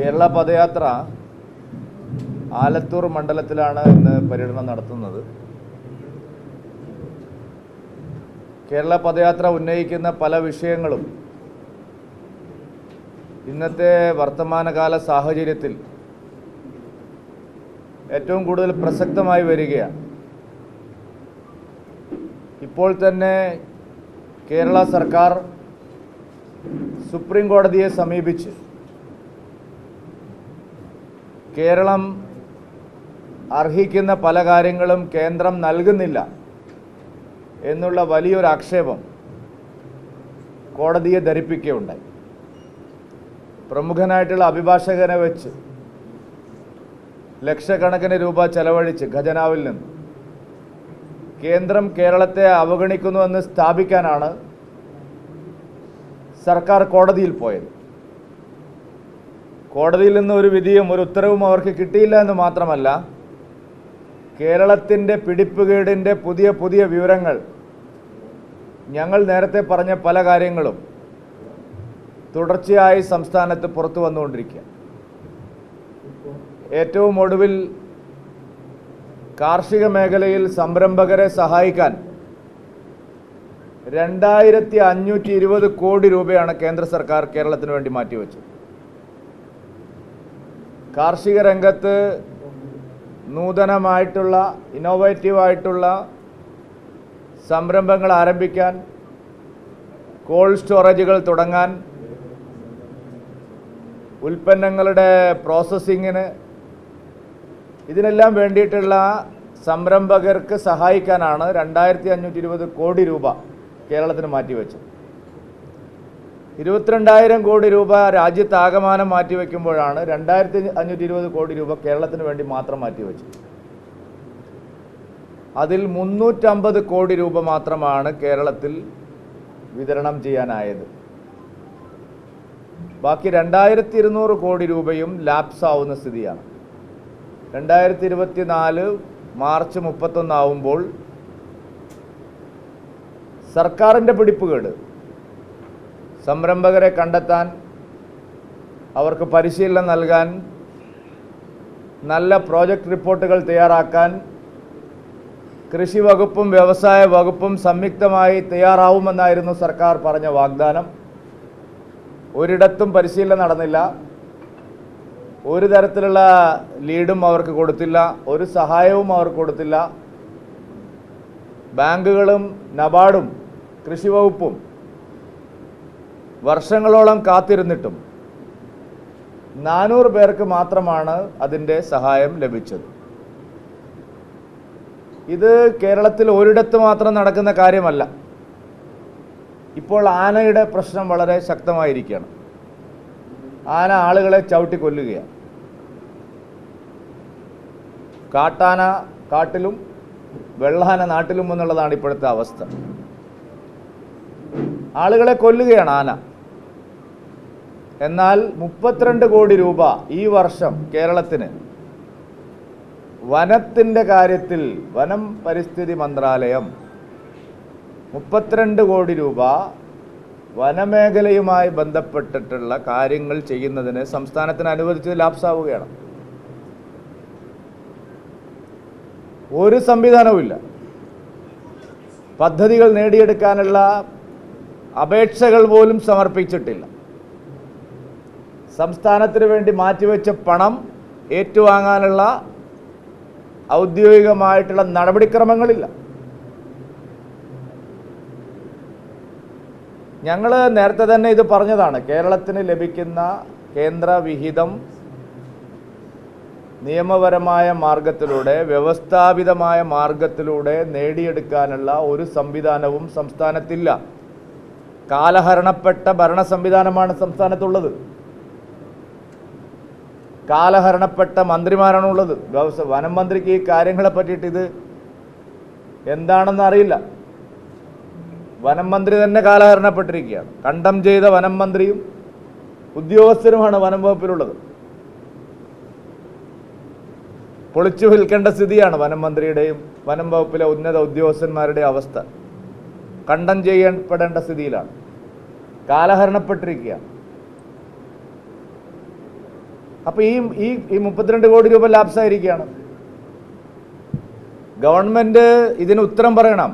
കേരള പദയാത്ര ആലത്തൂർ മണ്ഡലത്തിലാണ് ഇന്ന് പര്യടനം നടത്തുന്നത്. കേരള പദയാത്ര ഉന്നയിക്കുന്ന പല വിഷയങ്ങളും ഇന്നത്തെ വർത്തമാനകാല സാഹചര്യത്തിൽ ഏറ്റവും കൂടുതൽ പ്രസക്തമായി വരികയാണ്. ഇപ്പോൾ തന്നെ കേരള സർക്കാർ സുപ്രീം കോടതിയെ സമീപിച്ച് കേരളം അർഹിക്കുന്ന പല കാര്യങ്ങളും കേന്ദ്രം നൽകുന്നില്ല എന്നുള്ള വലിയൊരു ആക്ഷേപം കോടതിയെ ധരിപ്പിക്കുകയുണ്ടായി. പ്രമുഖനായിട്ടുള്ള അഭിഭാഷകനെ വെച്ച് ലക്ഷക്കണക്കിന് രൂപ ചെലവഴിച്ച് ഖജനാവിൽ നിന്ന് കേന്ദ്രം കേരളത്തെ അവഗണിക്കുന്നുവെന്ന് സ്ഥാപിക്കാനാണ് സർക്കാർ കോടതിയിൽ പോയത്. കോടതിയിൽ നിന്ന് ഒരു വിധിയും ഒരു ഉത്തരവും അവർക്ക് കിട്ടിയില്ല എന്ന് മാത്രമല്ല കേരളത്തിന്റെ പിടിപ്പുകേടിന്റെ പുതിയ പുതിയ വിവരങ്ങൾ ഞങ്ങൾ നേരത്തെ പറഞ്ഞ പല കാര്യങ്ങളും തുടർച്ചയായി സംസ്ഥാനത്ത് പുറത്തു വന്നുകൊണ്ടിരിക്കുക. ഏറ്റവും ഒടുവിൽ കാർഷിക മേഖലയിൽ സംരംഭകരെ സഹായിക്കാൻ രണ്ടായിരത്തി അഞ്ഞൂറ്റി ഇരുപത് കോടി രൂപയാണ് കേന്ദ്ര സർക്കാർ കേരളത്തിന് വേണ്ടി മാറ്റിവെച്ചത്. കാർഷിക രംഗത്ത് നൂതനമായിട്ടുള്ള ഇന്നോവേറ്റീവായിട്ടുള്ള സംരംഭങ്ങൾ ആരംഭിക്കാൻ കോൾഡ് സ്റ്റോറേജുകൾ തുടങ്ങാൻ ഉൽപ്പന്നങ്ങളുടെ പ്രോസസ്സിങ്ങിന് ഇതിനെല്ലാം വേണ്ടിയിട്ടുള്ള സംരംഭകർക്ക് സഹായിക്കാനാണ് രണ്ടായിരത്തി അഞ്ഞൂറ്റി ഇരുപത് കോടി രൂപ കേരളത്തിന് മാറ്റിവെച്ചത്. ഇരുപത്തിരണ്ടായിരം കോടി രൂപ രാജ്യത്ത് ആകമാനം മാറ്റിവെക്കുമ്പോഴാണ് രണ്ടായിരത്തി അഞ്ഞൂറ്റി ഇരുപത് കോടി രൂപ കേരളത്തിന് വേണ്ടി മാത്രം മാറ്റിവെച്ചത്. അതിൽ മുന്നൂറ്റമ്പത് കോടി രൂപ മാത്രമാണ് കേരളത്തിൽ വിതരണം ചെയ്യാനായത്. ബാക്കി രണ്ടായിരത്തി ഇരുന്നൂറ് കോടി രൂപയും ലാപ്സ് ആവുന്ന സ്ഥിതിയാണ്. രണ്ടായിരത്തി ഇരുപത്തി നാല് മാർച്ച് മുപ്പത്തൊന്നാവുമ്പോൾ സർക്കാരിന്റെ പിടിപ്പുകേട് സംരംഭകരെ കണ്ടെത്താൻ അവർക്ക് പരിശീലനം നൽകാൻ നല്ല പ്രോജക്റ്റ് റിപ്പോർട്ടുകൾ തയ്യാറാക്കാൻ കൃഷി വകുപ്പും വ്യവസായ വകുപ്പും സംയുക്തമായി തയ്യാറാവുമെന്നായിരുന്നു സർക്കാർ പറഞ്ഞ വാഗ്ദാനം. ഒരിടത്തും പരിശീലനം നടന്നില്ല. ഒരു തരത്തിലുള്ള ലീഡും അവർക്ക് കൊടുത്തില്ല. ഒരു സഹായവും അവർക്ക് കൊടുത്തില്ല. ബാങ്കുകളും നബാർഡും കൃഷി വകുപ്പും വർഷങ്ങളോളം കാത്തിരുന്നിട്ടും നാനൂറ് പേർക്ക് മാത്രമാണ് അതിന്റെ സഹായം ലഭിച്ചത്. ഇത് കേരളത്തിൽ ഒരിടത്ത് മാത്രം നടക്കുന്ന കാര്യമല്ല. ഇപ്പോൾ ആനയുടെ പ്രശ്നം വളരെ ശക്തമായിരിക്കുകയാണ്. ആന ആളുകളെ ചവിട്ടി കൊല്ലുകയാണ്. കാട്ടാന കാട്ടിലും വെള്ളാന നാട്ടിലും എന്നുള്ളതാണ് ഇപ്പോഴത്തെ അവസ്ഥ. ആളുകളെ കൊല്ലുകയാണ് ആന. എന്നാൽ മുപ്പത്തിരണ്ട് കോടി രൂപ ഈ വർഷം കേരളത്തിന്. വനത്തിന്റെ കാര്യത്തിൽ വനം പരിസ്ഥിതി മന്ത്രാലയം മുപ്പത്തിരണ്ട് കോടി രൂപ വനമേഖലയുമായി ബന്ധപ്പെട്ടിട്ടുള്ള കാര്യങ്ങൾ ചെയ്യുന്നതിന് സംസ്ഥാനത്തിന് അനുവദിച്ചത് ലാപ്സാവുകയാണ്. ഒരു സംവിധാനവുമില്ല പദ്ധതികൾ നേടിയെടുക്കാനുള്ള അപേക്ഷകൾ പോലും സമർപ്പിച്ചിട്ടില്ല. സംസ്ഥാനത്തിന് വേണ്ടി മാറ്റിവെച്ച പണം ഏറ്റുവാങ്ങാനുള്ള ഔദ്യോഗികമായിട്ടുള്ള നടപടിക്രമങ്ങളില്ല. ഞങ്ങൾ നേരത്തെ തന്നെ ഇത് പറഞ്ഞതാണ്. കേരളത്തിന് ലഭിക്കുന്ന കേന്ദ്ര വിഹിതം നിയമപരമായ മാർഗത്തിലൂടെ വ്യവസ്ഥാപിതമായ മാർഗത്തിലൂടെ നേടിയെടുക്കാനുള്ള ഒരു സംവിധാനവും സംസ്ഥാനത്തില്ല. കാലഹരണപ്പെട്ട ഭരണ സംവിധാനമാണ് സംസ്ഥാനത്തുള്ളത്. കാലഹരണപ്പെട്ട മന്ത്രിമാരാണുള്ളത്. വ്യവസായ വനം മന്ത്രിക്ക് ഈ കാര്യങ്ങളെ പറ്റിയിട്ട് ഇത് എന്താണെന്ന് അറിയില്ല വനം മന്ത്രി തന്നെ കാലഹരണപ്പെട്ടിരിക്കുകയാണ്. കണ്ടം ചെയ്ത വനം മന്ത്രിയും ഉദ്യോഗസ്ഥരുമാണ് വനം വകുപ്പിലുള്ളത്. പൊളിച്ചു വിൽക്കേണ്ട സ്ഥിതിയാണ് വനം മന്ത്രിയുടെയും വനം വകുപ്പിലെ ഉന്നത ഉദ്യോഗസ്ഥന്മാരുടെയും അവസ്ഥ. കണ്ടം ചെയ്യപ്പെടേണ്ട സ്ഥിതിയിലാണ്. കാലഹരണപ്പെട്ടിരിക്കുകയാണ്. അപ്പോൾ ഈ ഈ ഈ മുപ്പത്തിരണ്ട് കോടി രൂപ ലാപ്സായിരിക്കുകയാണ് ഗവൺമെന്റ് ഇതിന് ഉത്തരം പറയണം.